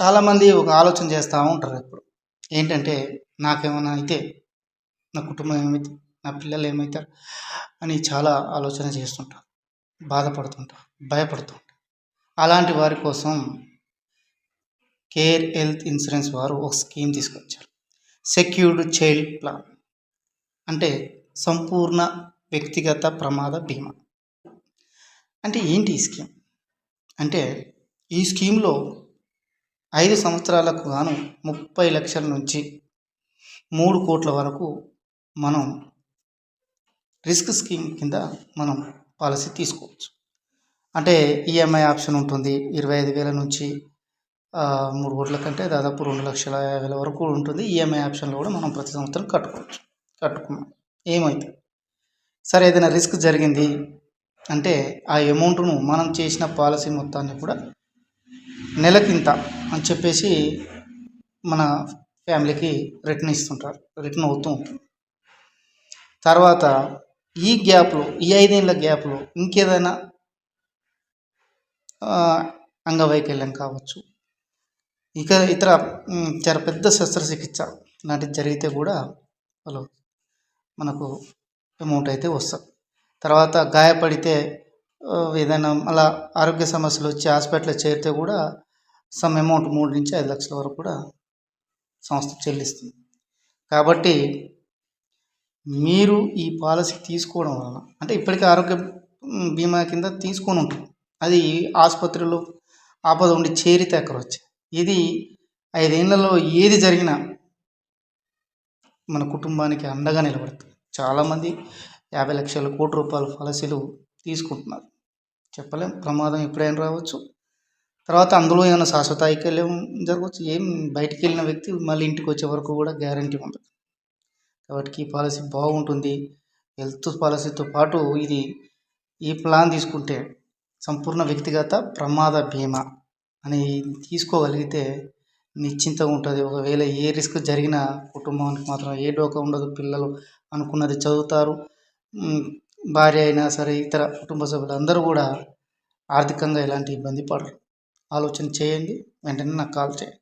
చాలామంది ఒక ఆలోచన చేస్తూ ఉంటారు ఇప్పుడు ఏంటంటే నాకేమైనా అయితే నా కుటుంబం ఏమైతే నా పిల్లలు ఏమవుతారు అని చాలా ఆలోచన చేస్తుంటారు బాధపడుతుంటారు భయపడుతుంటారు అలాంటి వారి కోసం కేర్ హెల్త్ ఇన్సూరెన్స్ వారు ఒక స్కీమ్ తీసుకొచ్చారు. Secured child plan. అంటే సంపూర్ణ వ్యక్తిగత ప్రమాద బీమా. అంటే ఏంటి ఈ స్కీమ్? అంటే ఈ స్కీమ్లో ఐదు సంవత్సరాలకు గాను ముప్పై లక్షల నుంచి మూడు కోట్ల వరకు మనం రిస్క్ స్కీమ్ కింద మనం పాలసీ తీసుకోవచ్చు. అంటే ఈఎంఐ ఆప్షన్ ఉంటుంది. ఇరవై ఐదు వేల నుంచి మూడు కోట్ల కంటే దాదాపు రెండు లక్షల యాభై వేల వరకు ఉంటుంది. ఈఎంఐ ఆప్షన్లో కూడా మనం ప్రతి సంవత్సరం కట్టుకోవచ్చు. కట్టుకున్నాం. ఏమైతే సరే ఏదైనా రిస్క్ జరిగింది అంటే ఆ అమౌంట్ను మనం చేసిన పాలసీ మొత్తాన్ని కూడా నెలకింత అని చెప్పేసి మన ఫ్యామిలీకి రిటర్న్ ఇస్తుంటారు. రిటర్న్ అవుతూ ఉంటుంది. తర్వాత ఈ గ్యాప్లో ఈ ఐదేళ్ళ గ్యాప్లో ఇంకేదైనా అంగవైకల్యం కావచ్చు. ఇక ఇతర చాలా పెద్ద శస్త్రచికిత్స లాంటిది జరిగితే కూడా వాళ్ళు మనకు అమౌంట్ అయితే వస్తుంది. తర్వాత గాయపడితే ఏదైనా అలా ఆరోగ్య సమస్యలు వచ్చి హాస్పిటల్లో చేరితే కూడా సమ్ అమౌంట్ మూడు నుంచి ఐదు లక్షల వరకు కూడా సంస్థ చెల్లిస్తుంది. కాబట్టి మీరు ఈ పాలసీ తీసుకోవడం వలన అంటే ఇప్పటికీ ఆరోగ్య బీమా కింద తీసుకొని ఉంటుంది అది ఆసుపత్రిలో ఆపద ఉండి చేరితే అక్కడ వచ్చి ఇది ఐదేళ్ళలో ఏది జరిగినా మన కుటుంబానికి అండగా నిలబడుతుంది. చాలామంది యాభై లక్షల కోటి రూపాయల పాలసీలు తీసుకుంటున్నారు. చెప్పలేం ప్రమాదం ఎప్పుడైనా రావచ్చు. తర్వాత అందులో ఏమైనా శాశ్వత ఐక్యం జరగవచ్చు? ఏం? బయటికి వెళ్ళిన వ్యక్తి మళ్ళీ ఇంటికి వచ్చే వరకు కూడా గ్యారంటీ ఉండదు కాబట్టి ఈ పాలసీ బాగుంటుంది. హెల్త్ పాలసీతో పాటు ఇది ఈ ప్లాన్ తీసుకుంటే సంపూర్ణ వ్యక్తిగత ప్రమాద బీమా అని తీసుకోగలిగితే నిశ్చింతగా ఉంటుంది. ఒకవేళ ఏ రిస్క్ జరిగినా కుటుంబానికి మాత్రం ఏ డోకా ఉండదు. పిల్లలు అనుకున్నది చదువుతారు. భార్య అయినా సరే ఇతర కుటుంబ సభ్యులు అందరూ కూడా ఆర్థికంగా ఎలాంటి ఇబ్బంది పడరు. ఆలోచన చేయండి. వెంటనే నాకు కాల్ చేయండి.